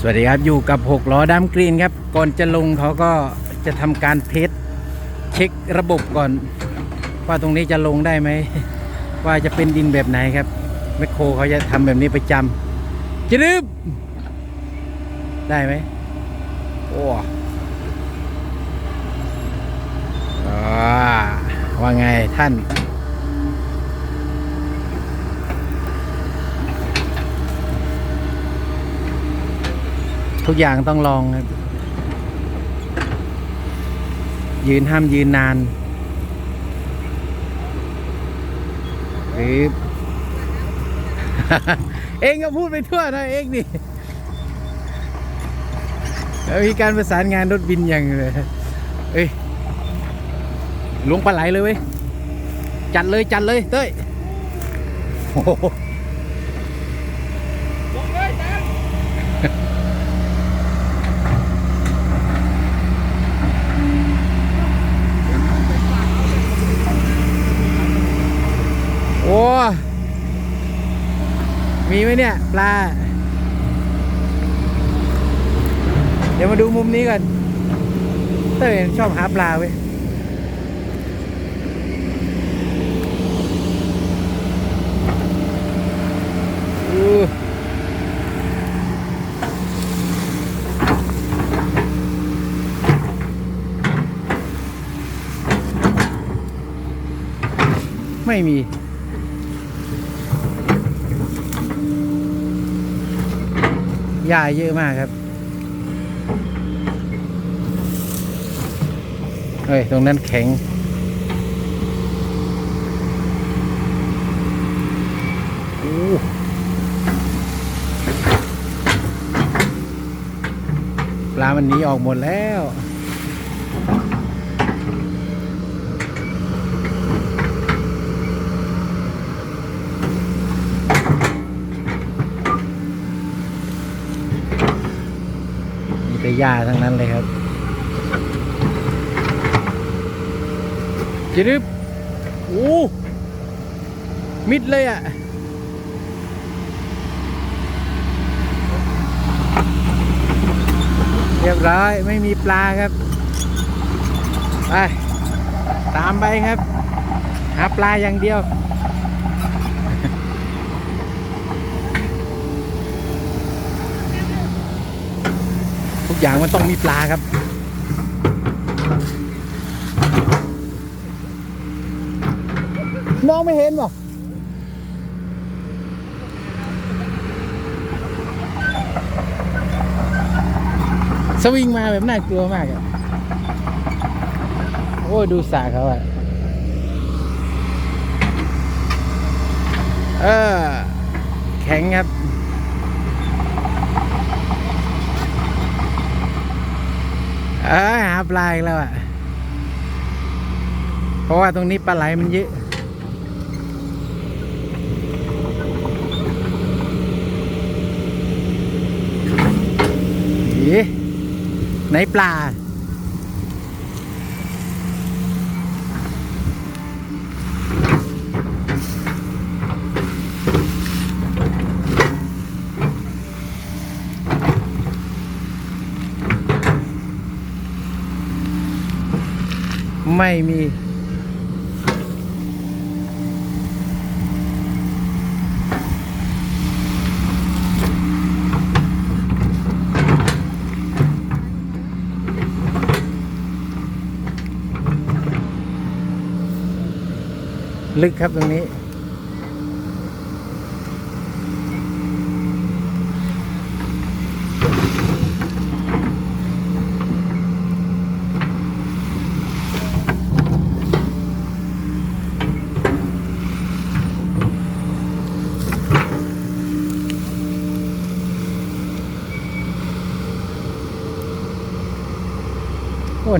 สวัสดีครับอยู่กับ 6 ล้อดัมกรีนครับ ก่อนจะลงเขาก็จะทำการเทสเช็คระบบก่อน ว่าตรงนี้จะลงได้ไหม ว่าจะเป็นดินแบบไหนครับแมคโครเขาจะทำแบบนี้ประจำจะรึบได้ไหมโอ้ว่าไงท่าน ทุกอย่างต้องลองครับยืนห้ามยืนนาน หรือ เองก็พูดไปทั่วนะเองนี่แล้วมีการประสานงานรถบินอย่างเลยเอ้ยลวงปลาไหลเลยเว้ย จัดเลยจัดเลยเต้ยโอ้ มีไหมเนี่ย ปลา เดี๋ยวมาดูมุมนี้ก่อนเต้ยชอบหาปลาเว้ยไม่มี หญ้าเยอะมากครับ เฮ้ย ตรงนั้นแข็ง โอ้ปลามันหนีออกหมดแล้ว หญ้าทั้งนั้นเลยครับจิรึบโอ้มิดเลยอะเรียบร้อยไม่มีปลาครับ ไป ตามไปครับ หาปลาอย่างเดียว กอย่างมันต้องมีปลาครับ มองไม่เห็นหรอสวิงมาแบบน่ากลัวมากอะโอ้ยดูสาเขาอะเออ แข็งครับ เออหาปลาอีกแล้วอะ เพราะว่าตรงนี้ปลาไหลมันเยอะอีไหนปลา ไม่มีลึกครับตรงนี้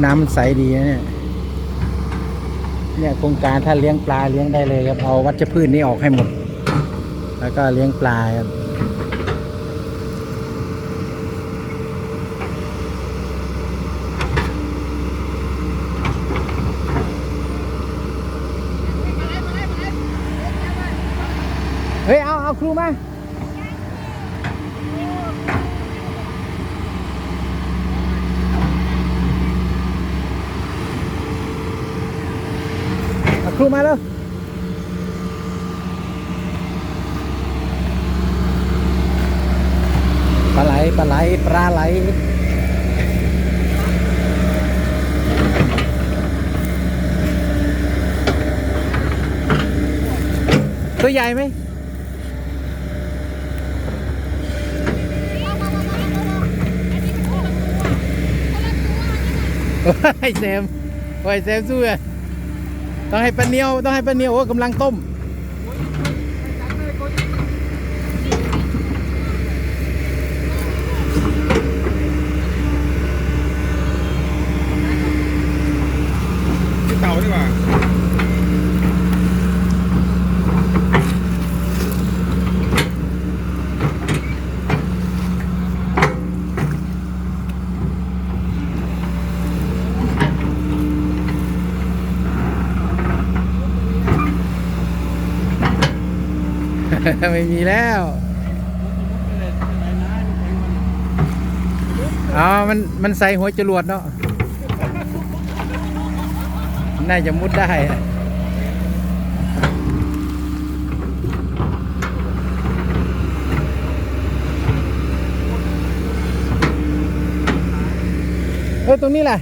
น้ำมันใสดีนะเนี่ย เนี่ยโครงการถ้าเลี้ยงปลาเลี้ยงได้เลยครับเอาวัชพืชนี้ออกให้หมด แล้วก็เลี้ยงปลาครับเฮ้ยเอาเอาครูมา ลูกมาแล้วปลาไหลปลาไหลปลาไหลตัวใหญ่ไหมไอ้แซมโอ้ยแซมสู้อะ ต้องให้ป้าเนียวต้องให้ป้าเนียวโอ้กำลังต้ม ไม่มีแล้วอ๋อมันมันใส่หัวจรวดเนาะน่าจะมุดได้เออตรงนี้แหละ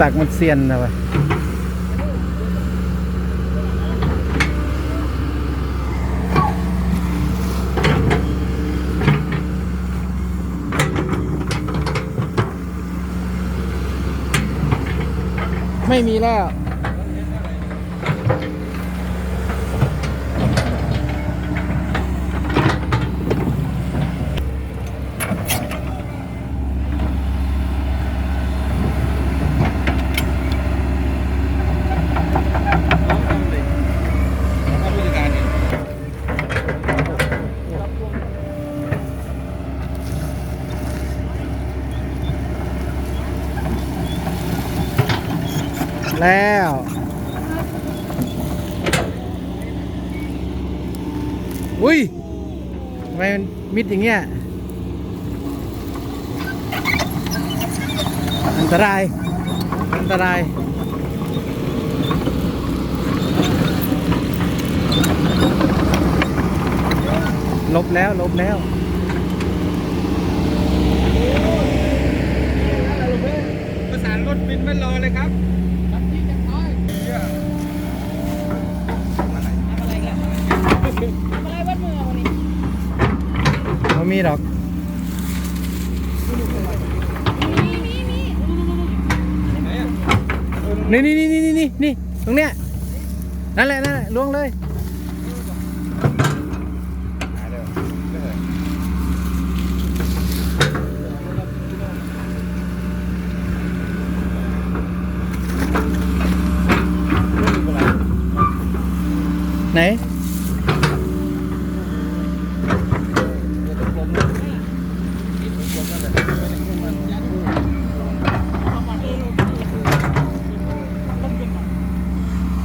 ตักมันเซียนนะวะไม่มีแล้ว เอาผู้จัดการนี่ แล้ว อุ้ยทำไมมันมิดอย่างเงี้ย อันตราย อันตราย ลบแล้ว ลบแล้วประสานรถบินไม่รอเลยครับ ม่มีหรอกนี่นี่นี่นี่นี่นี่นี่ตรงเนี้ยนั่นแหละนั่นแหละล้วงเลยไหน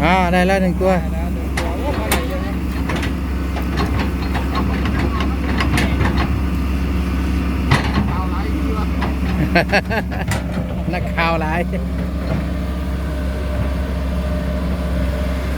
อ่าได้แล้วหนึ่งตัวนักข่าวหลาย